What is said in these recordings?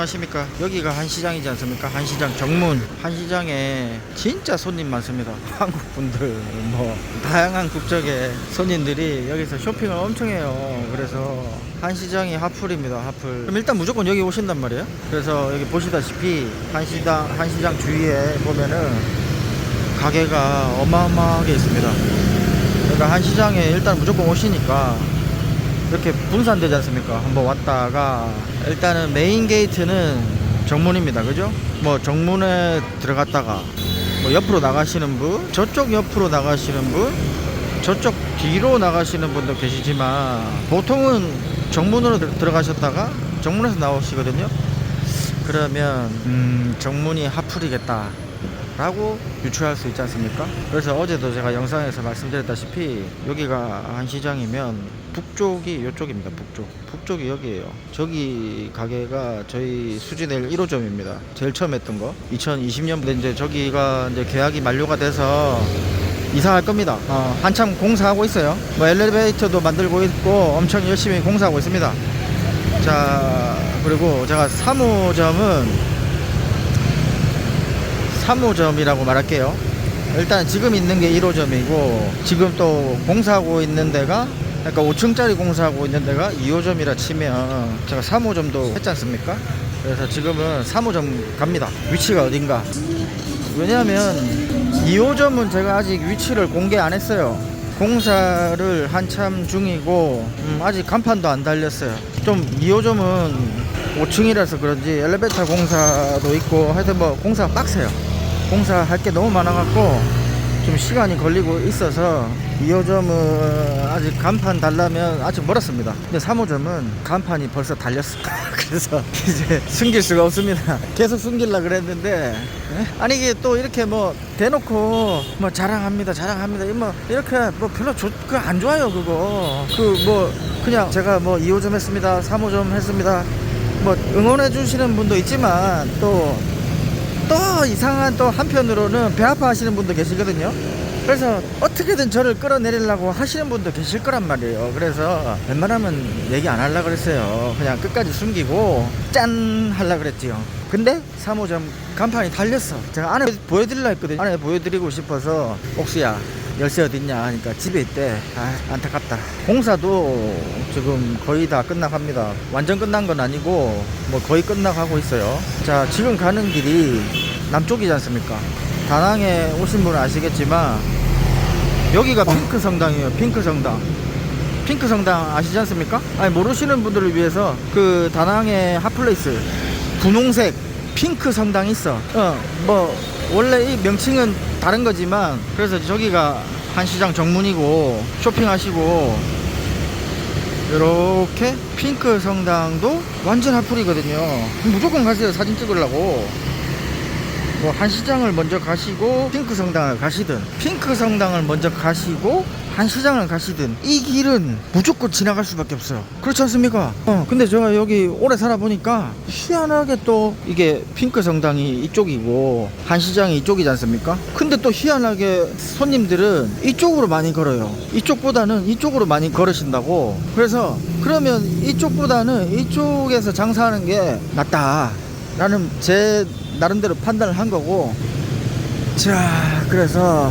안녕하십니까. 여기가 한시장이지 않습니까? 한시장 정문. 한시장에 진짜 손님 많습니다. 한국 분들 뭐 다양한 국적의 손님들이 여기서 쇼핑을 엄청 해요. 그래서 한시장이 핫플입니다 핫플 그럼 일단 무조건 여기 오신단 말이에요? 그래서 여기 보시다시피 한시장 한시장 주위에 보면은 가게가 어마어마하게 있습니다. 그러니까 한시장에 일단 무조건 오시니까 이렇게 분산되지 않습니까? 한번 왔다가 일단은 메인 게이트는 정문입니다. 그죠? 뭐 정문에 들어갔다가 뭐 옆으로 나가시는 분, 저쪽 옆으로 나가시는 분, 저쪽 뒤로 나가시는 분도 계시지만 보통은 정문으로 들- 들어가셨다가 정문에서 나오시거든요. 그러면 음, 정문이 핫플이겠다. 라고 유추할 수 있지 않습니까? 그래서 어제도 제가 영상에서 말씀드렸다시피 여기가 한 시장이면 북쪽이 이쪽입니다. 북쪽. 북쪽이 여기에요. 저기 가게가 저희 수진엘 1호점입니다. 제일 처음 했던 거. 2020년부터 이제 저기가 이제 계약이 만료가 돼서 이사할 겁니다. 어, 한참 공사하고 있어요. 뭐 엘리베이터도 만들고 있고 엄청 열심히 공사하고 있습니다. 자, 그리고 제가 3호점은 3호점이라고 말할게요. 일단 지금 있는 게 1호점이고 지금 또 공사하고 있는 데가 약간 5층짜리 공사하고 있는 데가 2호점이라 치면 제가 3호점도 했지 않습니까? 그래서 지금은 3호점 갑니다. 위치가 어딘가. 왜냐하면 2호점은 제가 아직 위치를 공개 안 했어요. 공사를 한참 중이고 음, 아직 간판도 안 달렸어요. 좀 2호점은 5층이라서 그런지 엘리베이터 공사도 있고 하여튼 뭐 공사가 빡세요. 공사할 게 너무 많아갖고 좀 시간이 걸리고 있어서 2호점은 아직 간판 달라면 아직 멀었습니다. 근데 3호점은 간판이 벌써 달렸어. 그래서 이제 숨길 수가 없습니다. 계속 숨길라 그랬는데 예? 아니 이게 또 이렇게 뭐 대놓고 뭐 자랑합니다, 자랑합니다. 뭐 이렇게 뭐 별로 좋, 그안 좋아요 그거. 그 뭐 그냥 제가 뭐 2호점 했습니다, 3호점 했습니다. 뭐 응원해 주시는 분도 있지만 또 또 이상한 또 한편으로는 배 아파 하시는 분도 계시거든요. 그래서 어떻게든 저를 끌어내리려고 하시는 분도 계실 거란 말이에요. 그래서 웬만하면 얘기 안 하려고 그랬어요. 그냥 끝까지 숨기고 짠 하려고 그랬지요. 근데 3호점 간판이 달렸어. 제가 안에 보여드리려 했거든요. 안에 보여드리고 싶어서 옥수야 열쇠 어딨냐 하니까 집에 있대. 아, 안타깝다. 공사도 지금 거의 다 끝나갑니다. 완전 끝난 건 아니고 뭐 거의 끝나가고 있어요. 자, 지금 가는 길이 남쪽이지 않습니까? 다낭에 오신 분은 아시겠지만 여기가 핑크 성당이에요. 핑크 성당. 핑크 성당 아시지 않습니까? 아니 모르시는 분들을 위해서 그 다낭의 핫플레이스 분홍색 핑크 성당이 있어. 어, 뭐 원래 이 명칭은 다른 거지만 그래서 저기가 한 시장 정문이고 쇼핑하시고 이렇게 핑크 성당도 완전 핫플이거든요. 무조건 가세요 사진 찍으려고. 뭐 한시장을 먼저 가시고 핑크 성당을 가시든 핑크 성당을 먼저 가시고 한시장을 가시든 이 길은 무조건 지나갈 수밖에 없어요 그렇지 않습니까? 어 근데 제가 여기 오래 살아보니까 희한하게 또 이게 핑크 성당이 이쪽이고 한시장이 이쪽이지 않습니까? 근데 또 희한하게 손님들은 이쪽으로 많이 걸어요 이쪽보다는 이쪽으로 많이 걸으신다고 그래서 그러면 이쪽보다는 이쪽에서 장사하는 게 낫다 라는 제 나름대로 판단을 한 거고. 자 그래서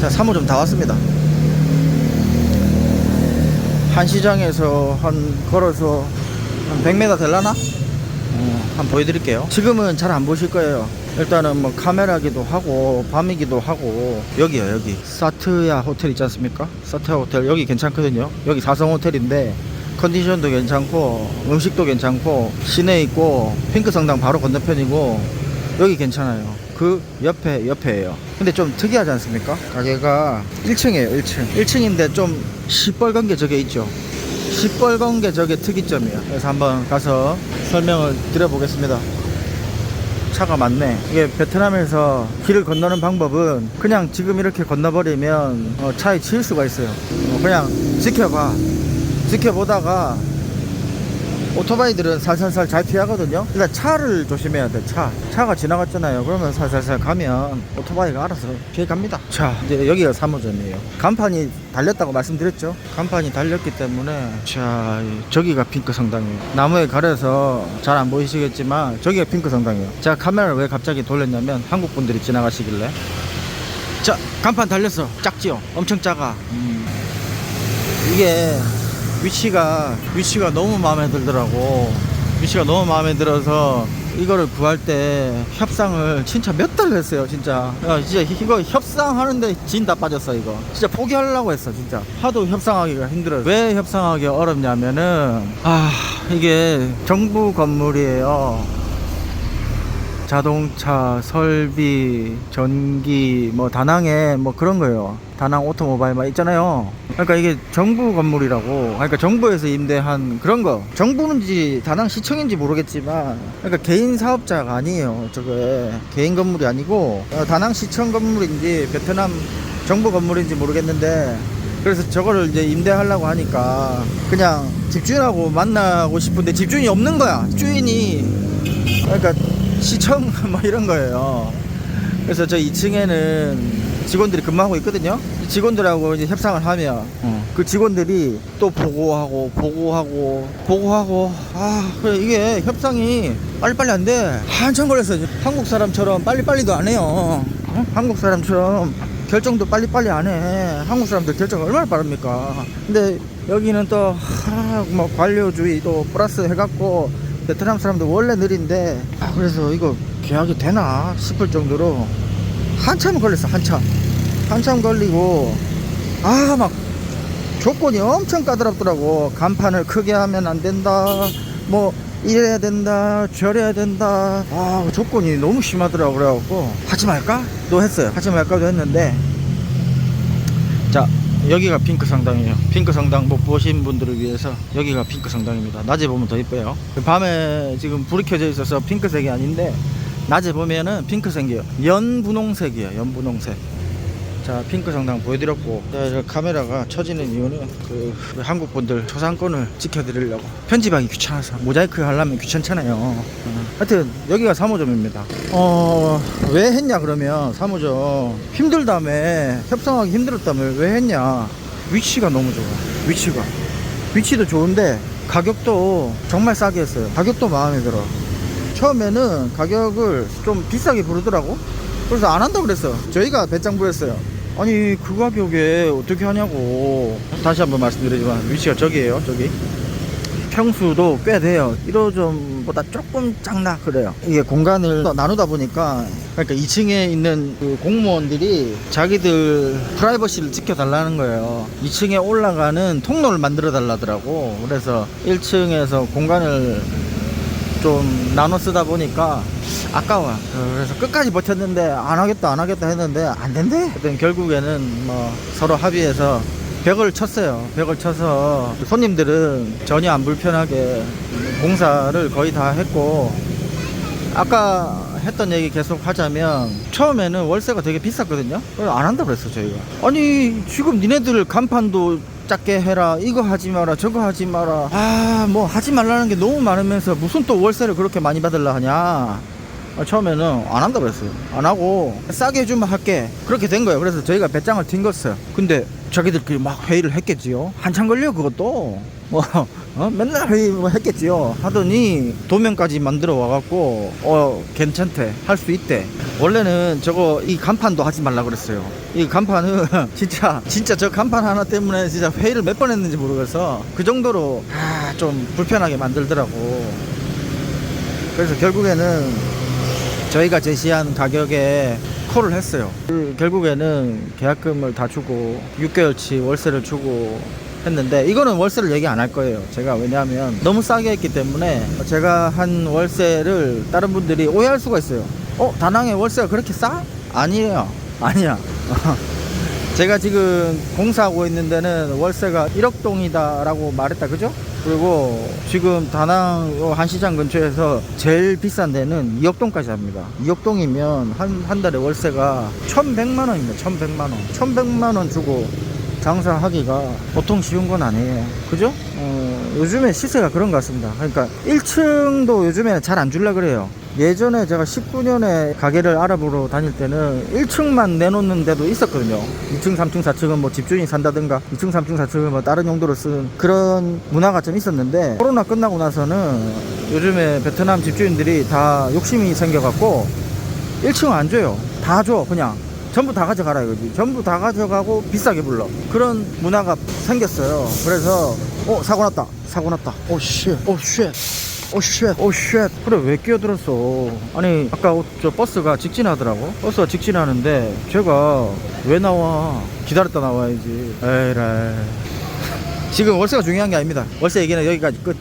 자 3호점 다 왔습니다. 한 시장에서 한 걸어서 한 100m 될라나? 어, 한번 보여드릴게요. 지금은 잘 안 보실 거예요. 일단은 뭐 카메라기도 하고 밤이기도 하고. 여기요 여기. 사트야 호텔 있지 않습니까? 사트야 호텔. 여기 괜찮거든요. 여기 4성 호텔인데 컨디션도 괜찮고 음식도 괜찮고 시내 있고 핑크 성당 바로 건너편이고 여기 괜찮아요. 그 옆에 옆에예요. 근데 좀 특이하지 않습니까? 가게가 1층이에요 1층. 1층인데 좀 시뻘건 게 저게 있죠. 시뻘건 게 저게 특이점이에요. 그래서 한번 가서 설명을 드려보겠습니다. 차가 많네. 이게 베트남에서 길을 건너는 방법은 그냥 지금 이렇게 건너버리면 어, 차에 치일 수가 있어요. 어, 그냥 지켜봐. 지켜보다가 오토바이들은 살살살 잘 피하거든요. 일단 차를 조심해야 돼. 차. 차가 지나갔잖아요. 그러면 살살살 가면 오토바이가 알아서 피해갑니다. 자, 이제 여기가 3호점이에요. 간판이 달렸다고 말씀드렸죠. 간판이 달렸기 때문에 자, 이- 저기가 핑크 성당이에요. 나무에 가려서 잘 안 보이시겠지만 저기가 핑크 성당이에요. 제가 카메라를 왜 갑자기 돌렸냐면 한국 분들이 지나가시길래 자, 간판 달렸어. 작지요? 엄청 작아. 음. 이게 위치가 위치가 너무 마음에 들더라고. 위치가 너무 마음에 들어서 이거를 구할 때 협상을 진짜 몇 달을 했어요 진짜. 야, 진짜 이거 협상하는데 진 다 빠졌어 이거. 진짜 포기하려고 했어 진짜. 하도 협상하기가 힘들어요 왜 협상하기 어렵냐면은 아 이게 정부 건물이에요 자동차, 설비, 전기, 뭐 다낭에 뭐 그런 거예요. 다낭 오토모바일 막 있잖아요. 그러니까 이게 정부 건물이라고. 그러니까 정부에서 임대한 그런 거. 정부인지 다낭 시청인지 모르겠지만, 그러니까 개인 사업자가 아니에요. 저게 개인 건물이 아니고 어, 다낭 시청 건물인지 베트남 정부 건물인지 모르겠는데. 그래서 저거를 이제 임대하려고 하니까 그냥 집주인하고 만나고 싶은데 집주인이 없는 거야. 주인이 그러니까 시청 뭐 이런 거예요. 그래서 저 2층에는 직원들이 근무하고 있거든요. 이 직원들하고 이제 협상을 하면 그 직원들이 또 보고하고 보고하고 보고하고 아 그래 이게 협상이 빨리빨리 안 돼. 한참 걸렸어. 한국 사람처럼 빨리빨리도 안 해요. 어? 한국 사람처럼 결정도 빨리빨리 안 해. 한국 사람들 결정 얼마나 빠릅니까? 근데 여기는 또, 하, 뭐, 관료주의 또 플러스 해갖고, 베트남 사람들 원래 느린데, 아, 그래서 이거 계약이 되나 싶을 정도로 한참 걸렸어, 한참. 한참 걸리고, 아, 막, 조건이 엄청 까다롭더라고. 간판을 크게 하면 안 된다. 뭐, 이래야 된다. 저래야 된다. 아, 조건이 너무 심하더라고. 그래갖고, 하지 말까? 또 했어요. 하지 말까도 했는데, 자, 여기가 핑크 성당이에요. 핑크 성당 못 보신 분들을 위해서 여기가 핑크 성당입니다. 낮에 보면 더 이뻐요. 밤에 지금 불이 켜져 있어서 핑크색이 아닌데, 낮에 보면은 핑크색이에요. 연분홍색이에요. 연분홍색. 자 핑크 성당 보여드렸고 자, 저 카메라가 쳐지는 이유는 그 한국 분들 초상권을 지켜드리려고. 편집하기 귀찮아서. 모자이크 하려면 귀찮잖아요. 어. 하여튼 여기가 3호점입니다. 어 왜 했냐 그러면 3호점. 힘들다며 협상하기 힘들었다며 왜 했냐? 위치가 너무 좋아 위치가. 위치도 좋은데 가격도 정말 싸게 했어요. 가격도 마음에 들어. 처음에는 가격을 좀 비싸게 부르더라고. 그래서 안 한다고 그랬어 저희가 배짱 부렸어요 아니 그 가격에 어떻게 하냐고. 다시 한번 말씀드리지만 위치가 저기에요 저기. 평수도 꽤 돼요. 1호점보다 조금 작나 그래요. 이게 공간을 나누다 보니까 그러니까 2층에 있는 그 공무원들이 자기들 프라이버시를 지켜달라는 거예요. 2층에 올라가는 통로를 만들어 달라더라고. 그래서 1층에서 공간을 좀 나눠 쓰다 보니까 아까워. 그래서 끝까지 버텼는데 안 하겠다 안 하겠다 했는데 안 된대. 하여튼 결국에는 뭐 서로 합의해서 벽을 쳤어요. 벽을 쳐서 손님들은 전혀 안 불편하게 공사를 거의 다 했고 아까 했던 얘기 계속 하자면 처음에는 월세가 되게 비쌌거든요. 안 한다고 그랬어 저희가. 아니 지금 니네들 간판도 작게 해라. 이거 하지 마라. 저거 하지 마라. 아 뭐 하지 말라는 게 너무 많으면서 무슨 또 월세를 그렇게 많이 받을라 하냐. 아, 처음에는 안 한다고 그랬어요. 안 하고 싸게 해주면 할게. 그렇게 된 거예요. 그래서 저희가 배짱을 튕겼어요. 근데 자기들끼리 막 회의를 했겠지요? 한참 걸려 그것도. 뭐 어? 맨날 회의 뭐 했겠지요? 하더니 도면까지 만들어 와갖고 어 괜찮대. 할 수 있대. 원래는 저거 이 간판도 하지 말라 그랬어요. 이 간판은 진짜 진짜 저 간판 하나 때문에 진짜 회의를 몇 번 했는지 모르겠어. 그 정도로 아 좀 불편하게 만들더라고. 그래서 결국에는 저희가 제시한 가격에 콜을 했어요. 그 결국에는 계약금을 다 주고 6개월치 월세를 주고 했는데 이거는 월세를 얘기 안 할 거예요. 제가 왜냐하면 너무 싸게 했기 때문에 제가 한 월세를 다른 분들이 오해할 수가 있어요. 어 다낭의 월세가 그렇게 싸? 아니에요. 아니야. 제가 지금 공사하고 있는 데는 월세가 1억 동이다라고 말했다 그죠? 그리고 지금 다낭 요 한시장 근처에서 제일 비싼 데는 2억 동까지 합니다. 2억 동이면 한, 한 달에 월세가 1100만 원입니다. 1100만 원. 1100만 원 주고 장사하기가 보통 쉬운 건 아니에요. 그죠? 어, 요즘에 시세가 그런 것 같습니다. 그러니까 1층도 요즘에는 잘 안 줄라 그래요. 예전에 제가 19년에 가게를 알아보러 다닐 때는 1층만 내놓는 데도 있었거든요. 2층, 3층, 4층은 뭐 집주인이 산다든가 2층, 3층, 4층은 뭐 다른 용도로 쓰는 그런 문화가 좀 있었는데 코로나 끝나고 나서는 요즘에 베트남 집주인들이 다 욕심이 생겨갖고 1층 안 줘요. 다 줘, 그냥. 전부 다 가져가라 이거지. 전부 다 가져가고 비싸게 불러. 그런 문화가 생겼어요. 그래서, 어, 사고 났다. 사고 났다. 오, 쉣. 오, 쉣. 오, 쉣. 오, 쉣. 그래, 왜 끼어들었어? 아니, 아까 저 버스가 직진하더라고. 버스가 직진하는데, 제가 왜 나와? 기다렸다 나와야지. 에이라. 지금 월세가 중요한 게 아닙니다. 월세 얘기는 여기까지 끝.